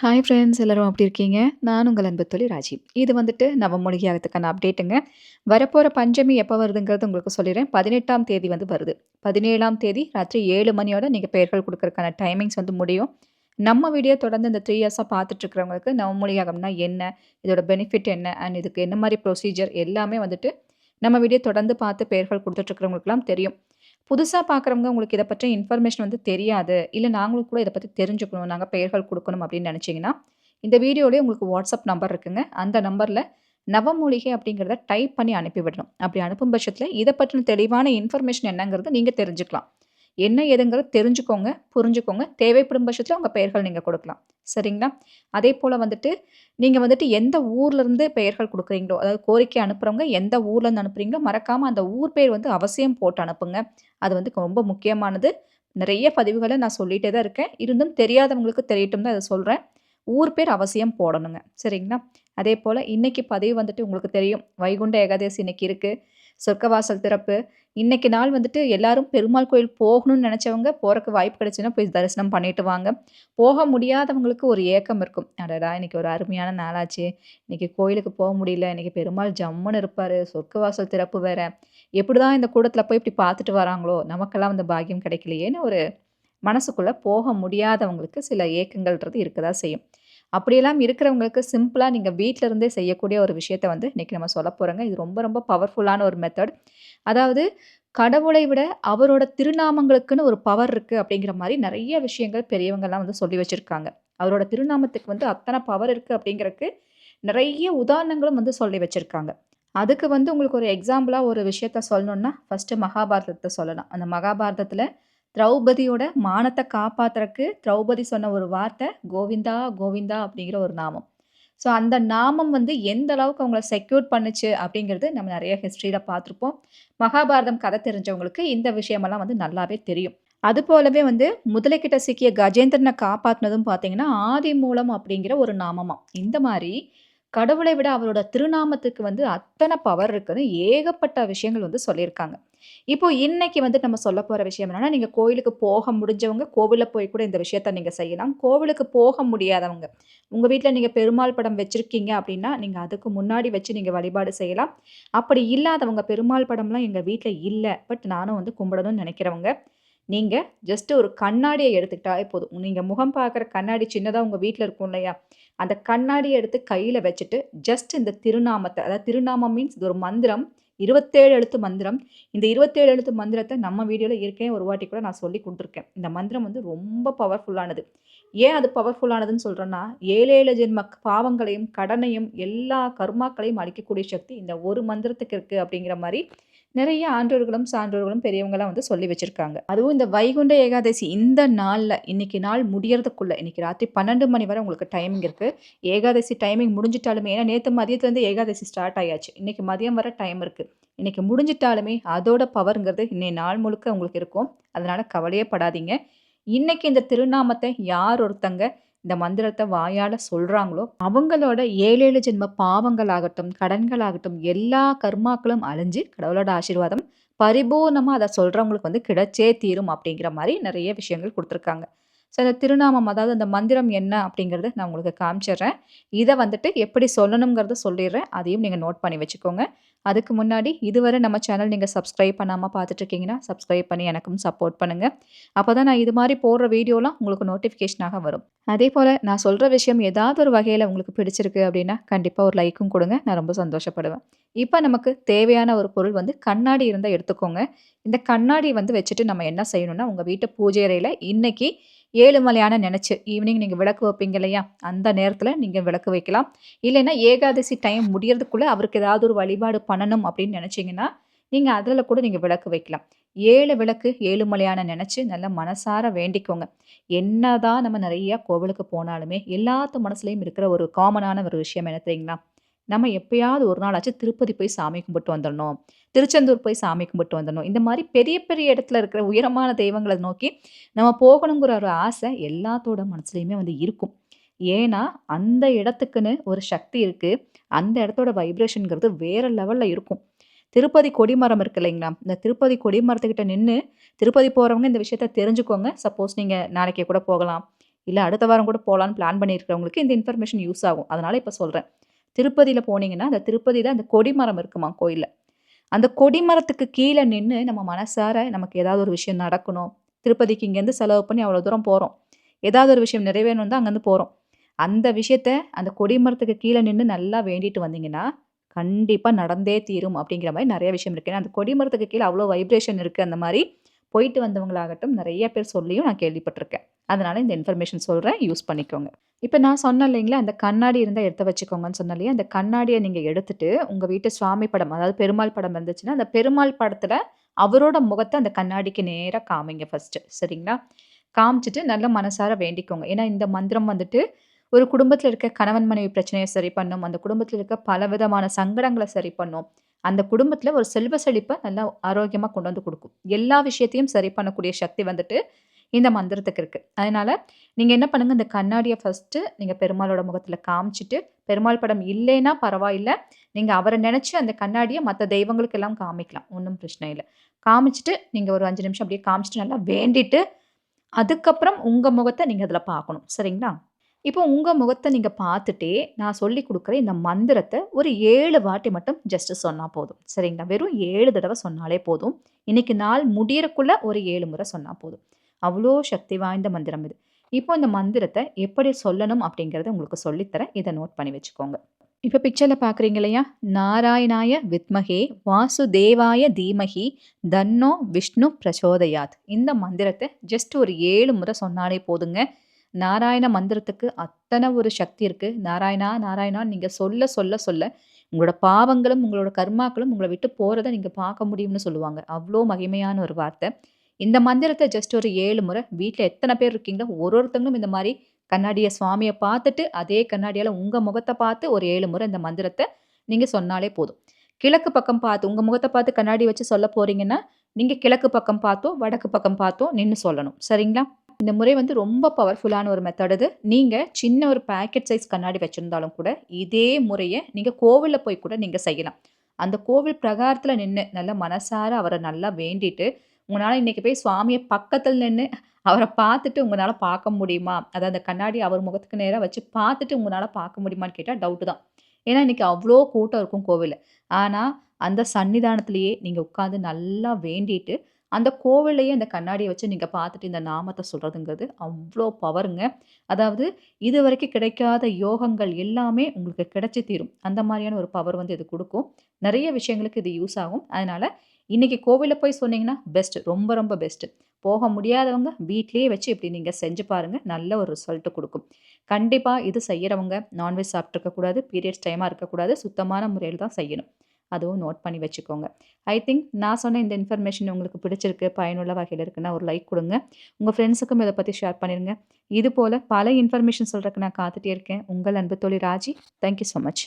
Hi friends எல்லாரும் அப்படி இருக்கீங்க? நான் உங்கள் அன்பு தொழில் ராஜி. இது வந்துட்டு நவமொழியாகத்துக்கான அப்டேட்டுங்க. வரப்போகிற பஞ்சமி எப்போ வருதுங்கிறது உங்களுக்கு சொல்லிடுறேன். 18ஆம் தேதி வந்து வருது. 17ஆம் தேதி ராத்திரி ஏழு மணியோட நீங்கள் பெயர்கள் கொடுக்குறதுக்கான டைமிங்ஸ் வந்து முடியும். நம்ம வீடியோ தொடர்ந்து இந்த த்ரீ இயர்ஸாக பார்த்துட்ருக்கிறவங்களுக்கு நவமொழியாகம்னா என்ன? இதோட பெனிஃபிட் என்ன? அண்ட் இதுக்கு என்ன மாதிரி ப்ரொசீஜர் எல்லாமே வந்துட்டு நம்ம வீடியோ தொடர்ந்து பார்த்து பெயர்கள் கொடுத்துட்ருக்கிறவங்களுக்குலாம் தெரியும். புதுசாக பார்க்குறவங்க உங்களுக்கு இதை பற்றி இன்ஃபர்மேஷன் வந்து தெரியாது. இல்லை நாங்களும் கூட இதை பற்றி தெரிஞ்சுக்கணும். நாங்கள் பெயர்கள் கொடுக்கணும் அப்படின்னு நினச்சிங்கன்னா இந்த வீடியோலேயே உங்களுக்கு வாட்ஸ்அப் நம்பர் இருக்குங்க. அந்த நம்பரில் நவமூலிகை அப்படிங்கிறத டைப் பண்ணி அனுப்பிவிடணும் அப்படி அனுப்பும் பட்சத்தில் இதை பற்றின தெளிவான இன்ஃபர்மேஷன் என்னங்கிறது நீங்கள் தெரிஞ்சுக்கலாம். என்ன ஏதுங்கிறத தெரிஞ்சுக்கோங்க, புரிஞ்சுக்கோங்க. தேவைப்படும் பட்சத்தில் உங்கள் பெயர்கள் நீங்கள் கொடுக்கலாம் சரிங்களா? அதே போல் வந்துட்டு நீங்கள் வந்துட்டு எந்த ஊர்லேருந்து பெயர்கள் கொடுக்குறீங்களோ அதாவது கோரிக்கை அனுப்புகிறவங்க எந்த ஊர்லேருந்து அனுப்புறீங்களோ, மறக்காமல் அந்த ஊர் பேர் வந்து அவசியம் போட்டு அனுப்புங்க. அது வந்து ரொம்ப முக்கியமானது. நிறைய பதிவுகளை நான் சொல்லிகிட்டே தான் இருக்கேன். இருந்தும் தெரியாதவங்களுக்கு தெரியட்டும் தான் அதை சொல்கிறேன் ஊர் பேர் அவசியம் போடணுங்க. சரிங்களா? அதே போல் இன்றைக்கி பதிவு வந்துட்டு உங்களுக்கு தெரியும். வைகுண்ட ஏகாதசி இன்னைக்கு இருக்குது சொர்க்கவாசல் திறப்பு. இன்னைக்கு நாள் வந்துட்டு எல்லாரும் பெருமாள் கோயில் போகணும்னு நினச்சவங்க போகிறக்கு வாய்ப்பு கிடைச்சுன்னா போய் தரிசனம் பண்ணிட்டு வாங்க. போக முடியாதவங்களுக்கு ஒரு ஏக்கம் இருக்கும். அடடா! இன்னைக்கு ஒரு அருமையான நாளாச்சு இன்னைக்கு கோயிலுக்கு போக முடியல. இன்னைக்கு பெருமாள் ஜம்முன்னு இருப்பார் சொர்க்கவாசல் திறப்பு வேற. எப்படிதான் இந்த கூடத்தில் போய் இப்படி பார்த்துட்டு வராங்களோ! நமக்கெல்லாம் அந்த பாக்கியம் கிடைக்கலையேன்னு ஒரு மனசுக்குள்ளே போக முடியாதவங்களுக்கு சில ஏக்கங்கள்ன்றது இருக்க தான் செய்யும். அப்படியெல்லாம் இருக்கிறவங்களுக்கு சிம்பிளாக நீங்கள் வீட்டில் இருந்தே செய்யக்கூடிய ஒரு விஷயத்த வந்து இன்றைக்கி நம்ம சொல்லப் போகிறோங்க இது ரொம்ப ரொம்ப பவர்ஃபுல்லான ஒரு மெத்தட். அதாவது கடவுளை விட அவரோட திருநாமங்களுக்குன்னு ஒரு பவர் இருக்குது அப்படிங்கிற மாதிரி நிறைய விஷயங்கள் பெரியவங்கள்லாம் வந்து சொல்லி வச்சுருக்காங்க அவரோட திருநாமத்துக்கு வந்து அத்தனை பவர் இருக்குது அப்படிங்கிறதுக்கு நிறைய உதாரணங்களும் வந்து சொல்லி வச்சுருக்காங்க அதுக்கு வந்து உங்களுக்கு ஒரு எக்ஸாம்பிளாக ஒரு விஷயத்த சொல்லணுன்னா ஃபர்ஸ்ட்டு மகாபாரதத்தை சொல்லலாம். அந்த மகாபாரதத்தில் திரௌபதியோட மானத்தை காப்பாத்துறக்கு திரௌபதி சொன்ன ஒரு வார்த்தை, கோவிந்தா கோவிந்தா அப்படிங்கிற ஒரு நாமம். ஸோ அந்த நாமம் வந்து எந்த அளவுக்கு அவங்கள செக்யூர் பண்ணுச்சு அப்படிங்கிறது நம்ம நிறைய ஹிஸ்ட்ரியில் பார்த்துருப்போம். மகாபாரதம் கதை தெரிஞ்சவங்களுக்கு இந்த விஷயமெல்லாம் வந்து நல்லாவே தெரியும். அது போலவே வந்து முதலைக்கிட்ட சிக்கிய கஜேந்திரனை காப்பாற்றினதும் பார்த்தீங்கன்னா, ஆதிமூலம் அப்படிங்கிற ஒரு நாமமாக இந்த மாதிரி கடவுளை விட அவரோட திருநாமத்துக்கு வந்து அத்தனை பவர் இருக்குன்னு ஏகப்பட்ட விஷயங்கள் வந்து சொல்லியிருக்காங்க. இப்போ இன்னைக்கு வந்து நம்ம சொல்ல போகிற விஷயம் என்னன்னா, நீங்கள் கோயிலுக்கு போக முடிஞ்சவங்க கோவிலில் போய் கூட இந்த விஷயத்த நீங்கள் செய்யலாம். கோவிலுக்கு போக முடியாதவங்க, உங்கள் வீட்டில் நீங்கள் பெருமாள் படம் வச்சுருக்கீங்க அப்படின்னா, நீங்கள் அதுக்கு முன்னாடி வச்சு நீங்கள் வழிபாடு செய்யலாம். அப்படி இல்லாதவங்க பெருமாள் படம்லாம் எங்கள் வீட்டில் இல்லை பட் நானும் வந்து கும்பிடணும்னு நினைக்கிறவங்க நீங்கள் ஜஸ்ட் ஒரு கண்ணாடியை எடுத்துக்கிட்டாலே போதும். நீங்கள் முகம் பார்க்குற கண்ணாடி சின்னதாக உங்கள் வீட்டில் இருக்கும் இல்லையா? அந்த கண்ணாடியை எடுத்து கையில் வச்சுட்டு, ஜஸ்ட் இந்த திருநாமத்தை அதாவது திருநாமம் மீன்ஸ் இது ஒரு மந்திரம். 27 எழுத்து மந்திரம். இந்த 27 எழுத்து மந்திரத்தை நம்ம வீடியோவில் ஏற்கனவே ஒரு வாட்டி கூட நான் சொல்லிக் கொடுத்துருக்கேன் இந்த மந்திரம் வந்து ரொம்ப பவர்ஃபுல்லானது. ஏன் அது பவர்ஃபுல்லானதுன்னு சொல்கிறேன்னா 7 7 ஜென்ம பாவங்களையும், கடனையும், எல்லா கர்மாக்களையும் அழிக்கக்கூடிய சக்தி இந்த ஒரு மந்திரத்துக்கு இருக்குது அப்படிங்கிற மாதிரி நிறைய ஆன்றோர்களும், சான்றோர்களும் பெரியவங்களாம் வந்து சொல்லி வச்சுருக்காங்க அதுவும் இந்த வைகுண்ட ஏகாதசி இந்த நாளில் இன்னைக்கு நாள் முடியறதுக்குள்ள இன்னைக்கு ராத்திரி 12 மணி வரை உங்களுக்கு டைமிங் இருக்குது ஏகாதசி டைமிங் முடிஞ்சிட்டாலுமே ஏன்னா நேற்று மதியத்துலேருந்து ஏகாதசி ஸ்டார்ட் ஆயாச்சு. இன்னைக்கு மதியம் வர டைம் இருக்குது இன்னைக்கு முடிஞ்சிட்டாலுமே அதோட பவருங்கிறது இன்னைய நாள் முழுக்க உங்களுக்கு இருக்கும். அதனால் கவலையே படாதீங்க. இன்னைக்கு இந்த திருநாமத்தை யார் ஒருத்தங்க இந்த மந்திரத்தை வாயால் சொல்கிறாங்களோ அவங்களோட 7 7 ஜென்ம பாவங்களாகட்டும், கடன்களாகட்டும் எல்லா கர்மாக்களும் அழிஞ்சு கடவுளோட ஆசீர்வாதம் பரிபூர்ணமாக அதை சொல்கிறவங்களுக்கு வந்து கிடைச்சே தீரும் அப்படிங்கிற மாதிரி நிறைய விஷயங்கள் கொடுத்துருக்காங்க. ஸோ அந்த திருநாமம் அதாவது அந்த மந்திரம் என்ன அப்படிங்கிறத நான் உங்களுக்கு காமிச்சிடுறேன். இதை வந்துட்டு எப்படி சொல்லணுங்கிறத சொல்லிடுறேன். அதையும் நீங்கள் நோட் பண்ணி வச்சுக்கோங்க. அதுக்கு முன்னாடி இதுவரை நம்ம சேனல் நீங்கள் சப்ஸ்கிரைப் பண்ணாமல் பார்த்துட்டு இருக்கீங்கன்னா, சப்ஸ்கிரைப் பண்ணி எனக்கும் சப்போர்ட் பண்ணுங்கள் அப்போ தான் நான் இது மாதிரி போடுற வீடியோலாம் உங்களுக்கு நோட்டிஃபிகேஷனாக வரும். அதே போல் நான் சொல்கிற விஷயம் ஏதாவது ஒரு வகையில் உங்களுக்கு பிடிச்சிருக்கு அப்படின்னா, கண்டிப்பாக ஒரு லைக்கும் கொடுங்க நான் ரொம்ப சந்தோஷப்படுவேன். இப்போ நமக்கு தேவையான ஒரு பொருள் வந்து கண்ணாடி இருந்தால் எடுத்துக்கோங்க. இந்த கண்ணாடி வந்து வச்சுட்டு நம்ம என்ன செய்யணும்னா, உங்கள் வீட்டு பூஜை அறையில் இன்றைக்கி ஏழுமலையான நினச்சி ஈவினிங் நீங்கள் விளக்கு வைப்பீங்க இல்லையா? அந்த நேரத்தில் நீங்கள் விளக்கு வைக்கலாம். இல்லைன்னா ஏகாதசி டைம் முடியறதுக்குள்ளே அவருக்கு ஏதாவது ஒரு வழிபாடு பண்ணணும் அப்படின்னு நினச்சிங்கன்னா நீங்கள் அதில் கூட நீங்கள் விளக்கு வைக்கலாம். ஏழு விளக்கு ஏழுமலையான நினச்சி நல்லா மனசார வேண்டிக்கோங்க. என்னதான் நம்ம நிறையா கோவிலுக்கு போனாலுமே, எல்லாத்து மனசுலேயும் இருக்கிற ஒரு காமனான ஒரு விஷயம் என்ன தெரியுங்களா? நம்ம எப்பயாவது ஒரு நாளாச்சும் திருப்பதி போய் சாமி கும்பிட்டு வந்துடணும். திருச்செந்தூர் போய் சாமி கும்பிட்டு வந்துடணும். இந்த மாதிரி பெரிய பெரிய இடத்துல இருக்கிற உயரமான தெய்வங்களை நோக்கி நம்ம போகணுங்கிற ஒரு ஆசை எல்லாத்தோட மனசுலையுமே வந்து இருக்கும். ஏன்னா, அந்த இடத்துக்குன்னு ஒரு சக்தி இருக்கு. அந்த இடத்தோட வைப்ரேஷனுங்கிறது வேற லெவல்ல இருக்கும். திருப்பதி கொடிமரம் இருக்கு இல்லைங்களா? இந்த திருப்பதி கொடிமரத்துக்கிட்ட நின்று திருப்பதி போகிறவங்க இந்த விஷயத்த தெரிஞ்சுக்கோங்க. சப்போஸ் நீங்கள் நாளைக்கே கூட போகலாம். இல்லை அடுத்த வாரம் கூட போகலான்னு பிளான் பண்ணியிருக்கிறவங்களுக்கு இந்த இன்ஃபர்மேஷன் யூஸ் ஆகும் அதனால் இப்போ சொல்கிறேன் திருப்பதியில் போனீங்கன்னா அந்த திருப்பதியில் அந்த கொடிமரம் இருக்குமா கோயிலில் அந்த கொடிமரத்துக்கு கீழே நின்று நம்ம மனசார நமக்கு ஏதாவது ஒரு விஷயம் நடக்கணும். திருப்பதிக்கு இங்கேருந்து செலவு பண்ணி அவ்வளோ தூரம் போகிறோம் ஏதாவது ஒரு விஷயம் நிறைவேறணும் தான் அங்கேருந்து போகிறோம் அந்த விஷயத்த அந்த கொடிமரத்துக்கு கீழே நின்று நல்லா வேண்டிட்டு வந்தீங்கன்னா கண்டிப்பாக நடந்தே தீரும் அப்படிங்கிற மாதிரி நிறைய விஷயம் இருக்குது ஏன்னா அந்த கொடிமரத்துக்கு கீழே அவ்வளோ வைப்ரேஷன் இருக்குது அந்த மாதிரி போயிட்டு வந்தவங்களாகட்டும் நிறைய பேர் சொல்லியும் நான் கேள்விப்பட்டிருக்கேன். அதனால் இந்த இன்ஃபர்மேஷன் சொல்கிறேன் யூஸ் பண்ணிக்கோங்க. இப்போ நான் சொன்னேன் இல்லைங்களா அந்த கண்ணாடி இருந்தால் எடுத்து வச்சுக்கோங்கன்னு சொன்னாலே இல்லையா அந்த கண்ணாடியை நீங்கள் எடுத்துட்டு உங்கள் வீட்டு சுவாமி படம் அதாவது பெருமாள் படம் இருந்துச்சுன்னா அந்த பெருமாள் படத்தில் அவரோட முகத்தை அந்த கண்ணாடிக்கு நேராக காமிங்க ஃபஸ்ட்டு சரிங்களா? காமிச்சிட்டு நல்ல மனசார வேண்டிக்கோங்க. ஏன்னா இந்த மந்திரம் வந்துட்டு ஒரு குடும்பத்தில் இருக்க கணவன் மனைவி பிரச்சனையை சரி பண்ணும் அந்த குடும்பத்தில் இருக்க பல விதமான சங்கடங்களை சரி பண்ணும் அந்த குடும்பத்தில் ஒரு செல்வ செழிப்பை நல்லா ஆரோக்கியமாக கொண்டு வந்து கொடுக்கும். எல்லா விஷயத்தையும் சரி பண்ணக்கூடிய சக்தி வந்துட்டு இந்த மந்திரத்துக்கு இருக்குது அதனால் நீங்கள் என்ன பண்ணுங்கள் இந்த கண்ணாடியை ஃபஸ்ட்டு நீங்கள் பெருமாளோட முகத்தில் காமிச்சிட்டு பெருமாள் படம் இல்லைன்னா பரவாயில்ல. நீங்கள் அவரை நினச்சி அந்த கண்ணாடியை மற்ற தெய்வங்களுக்கு எல்லாம் காமிக்கலாம். ஒன்றும் பிரச்சனை இல்லை. காமிச்சிட்டு நீங்கள் ஒரு அஞ்சு நிமிஷம் அப்படியே காமிச்சிட்டு நல்லா வேண்டிட்டு அதுக்கப்புறம் உங்கள் முகத்தை நீங்கள் அதில் பார்க்கணும். சரிங்களா? இப்போ உங்கள் முகத்தை நீங்கள் பார்த்துட்டே நான் சொல்லி கொடுக்குற இந்த மந்திரத்தை ஒரு ஏழு வாட்டி மட்டும் ஜஸ்ட் சொன்னால் போதும். சரிங்களா? வெறும் ஏழு தடவை சொன்னாலே போதும். இன்னைக்கு நாள் முடியறக்குள்ள ஒரு ஏழு முறை சொன்னால் போதும். அவ்வளோ சக்தி வாய்ந்த மந்திரம் இது. இப்போ இந்த மந்திரத்தை எப்படி சொல்லணும் அப்படிங்கிறத உங்களுக்கு சொல்லித்தரேன். இதை நோட் பண்ணி வச்சுக்கோங்க. இப்போ பிக்சரில் பார்க்குறீங்க இல்லையா? நாராயணாய வித்மகே வாசுதேவாய தீமகி தன்னோ விஷ்ணு பிரச்சோதயாத் இந்த மந்திரத்தை ஜஸ்ட் ஒரு ஏழு முறை சொன்னாலே போதுங்க. நாராயண மந்திரத்துக்கு அத்தனை ஒரு சக்தி இருக்குது நாராயணா நாராயணான்னு நீங்கள் சொல்ல சொல்ல சொல்ல உங்களோட பாவங்களும் உங்களோட கர்மாக்களும் உங்களை விட்டு போகிறத நீங்கள் பார்க்க முடியும்னு சொல்லுவாங்க. அவ்வளோ மகிமையான ஒரு வார்த்தை. இந்த மந்திரத்தை ஜஸ்ட் ஒரு ஏழு முறை வீட்டில் எத்தனை பேர் இருக்கீங்களோ ஒரு ஒருத்தங்களும் இந்த மாதிரி கண்ணாடியை சுவாமியை பார்த்துட்டு அதே கண்ணாடியால் உங்கள் முகத்தை பார்த்து ஒரு ஏழு முறை இந்த மந்திரத்தை நீங்கள் சொன்னாலே போதும். கிழக்கு பக்கம் பார்த்து உங்கள் முகத்தை பார்த்து கண்ணாடி வச்சு சொல்ல போகிறீங்கன்னா நீங்கள் கிழக்கு பக்கம் பார்த்தோ வடக்கு பக்கம் பார்த்தோ நின்று சொல்லணும். சரிங்களா? இந்த முறை வந்து ரொம்ப பவர்ஃபுல்லான ஒரு மெத்தட் இது நீங்கள் சின்ன ஒரு பேக்கெட் சைஸ் கண்ணாடி வச்சுருந்தாலும் கூட இதே முறையை நீங்கள் கோவிலில் போய் கூட நீங்கள் செய்யலாம். அந்த கோவில் பிரகாரத்தில் நின்று நல்லா மனசார அவரை நல்லா வேண்டிட்டு உங்களால் இன்றைக்கி போய் சுவாமியை பக்கத்தில் நின்று அவரை பார்த்துட்டு உங்களால் பார்க்க முடியுமா? அதாவது அந்த கண்ணாடி அவர் முகத்துக்கு நேராக வச்சு பார்த்துட்டு உங்களால் பார்க்க முடியுமான்னு கேட்டால் டவுட்டு தான். ஏன்னா இன்றைக்கி அவ்வளோ கூட்டம் இருக்கும் கோவிலில். ஆனால் அந்த சன்னிதானத்திலேயே நீங்கள் உட்காந்து நல்லா வேண்டிட்டு அந்த கோவில்லையே அந்த கண்ணாடியை வச்சு நீங்கள் பார்த்துட்டு இந்த நாமத்தை சொல்கிறதுங்கிறது அவ்வளோ பவருங்க அதாவது இது வரைக்கும் கிடைக்காத யோகங்கள் எல்லாமே உங்களுக்கு கிடைச்சி தீரும். அந்த மாதிரியான ஒரு பவர் வந்து இது கொடுக்கும். நிறைய விஷயங்களுக்கு இது யூஸ் ஆகும். அதனால் இன்றைக்கி கோவிலில் போய் சொன்னீங்கன்னா பெஸ்ட்டு ரொம்ப ரொம்ப பெஸ்ட்டு போக முடியாதவங்க வீட்லேயே வச்சு இப்படி நீங்கள் செஞ்சு பாருங்கள் நல்ல ஒரு ரிசல்ட்டு கொடுக்கும். கண்டிப்பாக இது செய்கிறவங்க நான்வெஜ் சாப்பிட்ருக்கக்கூடாது பீரியட்ஸ் டைமாக இருக்கக்கூடாது சுத்தமான முறையில் தான் செய்யணும். அதுவும் நோட் பண்ணி வச்சுக்கோங்க. ஐ திங்க் நான் சொன்ன இந்த இன்ஃபர்மேஷன் உங்களுக்கு பிடிச்சிருக்கு பயனுள்ள வகையில் இருக்குன்னா ஒரு லைக் கொடுங்க. உங்கள் ஃப்ரெண்ட்ஸுக்கும் இதை பற்றி ஷேர் பண்ணிடுங்க இது போல் பல இன்ஃபர்மேஷன் சொல்கிறதுக்கு நான் காத்துட்டே இருக்கேன். உங்கள் அன்பு தொழில் ராஜி தேங்க்யூ ஸோ மச்